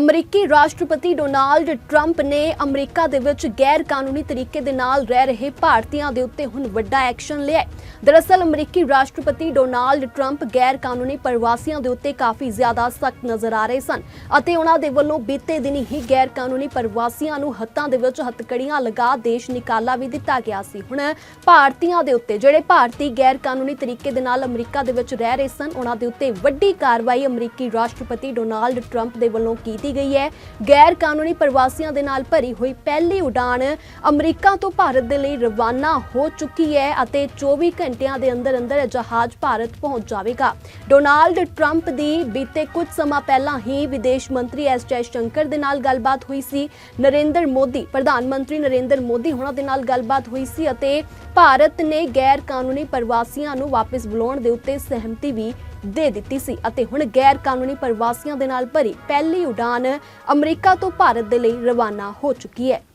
ਅਮਰੀਕੀ ਰਾਸ਼ਟਰਪਤੀ Donald Trump ਨੇ ਅਮਰੀਕਾ ਦੇ ਵਿੱਚ ਗੈਰ ਕਾਨੂੰਨੀ ਤਰੀਕੇ ਦੇ ਨਾਲ ਰਹਿ ਰਹੇ ਭਾਰਤੀਆਂ ਦੇ ਉੱਤੇ ਹੁਣ ਵੱਡਾ ਐਕਸ਼ਨ ਲਿਆ ਹੈ। ਦਰਅਸਲ, ਅਮਰੀਕੀ ਰਾਸ਼ਟਰਪਤੀ ਡੋਨਾਲਡ ਟਰੰਪ ਗੈਰ ਕਾਨੂੰਨੀ ਪ੍ਰਵਾਸੀਆਂ ਦੇ ਉੱਤੇ ਕਾਫੀ ਜ਼ਿਆਦਾ ਸਖਤ ਨਜ਼ਰ ਆ ਰਹੇ ਸਨ ਅਤੇ ਉਹਨਾਂ ਦੇ ਵੱਲੋਂ ਬੀਤੇ ਦਿਨ ਹੀ ਗੈਰ ਕਾਨੂੰਨੀ ਪ੍ਰਵਾਸੀਆਂ ਨੂੰ ਹੱਥਾਂ ਦੇ ਵਿੱਚ ਹੱਥਕੜੀਆਂ ਲਗਾ ਦੇਸ਼ ਨਿਕਾਲਾ ਵੀ ਦਿੱਤਾ ਗਿਆ ਸੀ। ਹੁਣ ਭਾਰਤੀਆਂ ਦੇ ਉੱਤੇ, ਜਿਹੜੇ ਭਾਰਤੀ ਗੈਰ ਕਾਨੂੰਨੀ ਤਰੀਕੇ ਦੇ ਨਾਲ ਅਮਰੀਕਾ ਦੇ ਵਿੱਚ ਰਹਿ ਰਹੇ ਸਨ, ਉਹਨਾਂ ਦੇ ਉੱਤੇ ਵੱਡੀ ਕਾਰਵਾਈ ਅਮਰੀਕੀ ਰਾਸ਼ਟਰਪਤੀ ਡੋਨਾਲਡ ਟਰੰਪ ਦੇ ਵੱਲੋਂ ਕੀਤੀ ਗਈ ਹੈ। ਗੈਰ ਕਾਨੂੰਨੀ ਪ੍ਰਵਾਸੀਆਂ ਦੇ ਨਾਲ ਭਰੀ ਹੋਈ ਪਹਿਲੀ ਉਡਾਨ ਅਮਰੀਕਾ ਤੋਂ ਭਾਰਤ ਦੇ ਲਈ ਰਵਾਨਾ ਹੋ ਚੁੱਕੀ ਹੈ ਅਤੇ 24 ਘੰਟਿਆਂ ਦੇ ਅੰਦਰ ਅੰਦਰ ਇਹ ਜਹਾਜ਼ ਭਾਰਤ ਪਹੁੰਚ ਜਾਵੇਗਾ। ਡੋਨਾਲਡ ਟਰੰਪ ਦੀ ਬੀਤੇ ਕੁਝ ਸਮਾਂ ਪਹਿਲਾਂ ਹੀ ਵਿਦੇਸ਼ ਮੰਤਰੀ ਐਸ ਜੈ ਸ਼ੰਕਰ ਦੇ ਨਾਲ ਗੱਲਬਾਤ ਹੋਈ ਸੀ। ਨਰਿੰਦਰ ਮੋਦੀ, ਪ੍ਰਧਾਨ ਮੰਤਰੀ ਨਰਿੰਦਰ ਮੋਦੀ ਉਹਨਾਂ ਦੇ ਨਾਲ ਗੱਲਬਾਤ ਹੋਈ ਸੀ ਅਤੇ ਭਾਰਤ ਨੇ ਗੈਰ ਕਾਨੂੰਨੀ ਪ੍ਰਵਾਸੀਆਂ ਨੂੰ ਵਾਪਸ ਬੁਲਾਉਣ ਦੇ ਉੱਤੇ ਸਹਿਮਤੀ ਵੀ ਦੇ ਦਿੱਤੀ ਸੀ ਅਤੇ ਹੁਣ ਗੈਰ ਕਾਨੂੰਨੀ ਪ੍ਰਵਾਸੀਆਂ ਦੇ ਨਾਲ ਭਰੀ ਪਹਿਲੀ ਉਡਾਨ ਅਮਰੀਕਾ ਤੋਂ ਭਾਰਤ ਦੇ ਲਈ ਰਵਾਨਾ ਹੋ ਚੁੱਕੀ ਹੈ।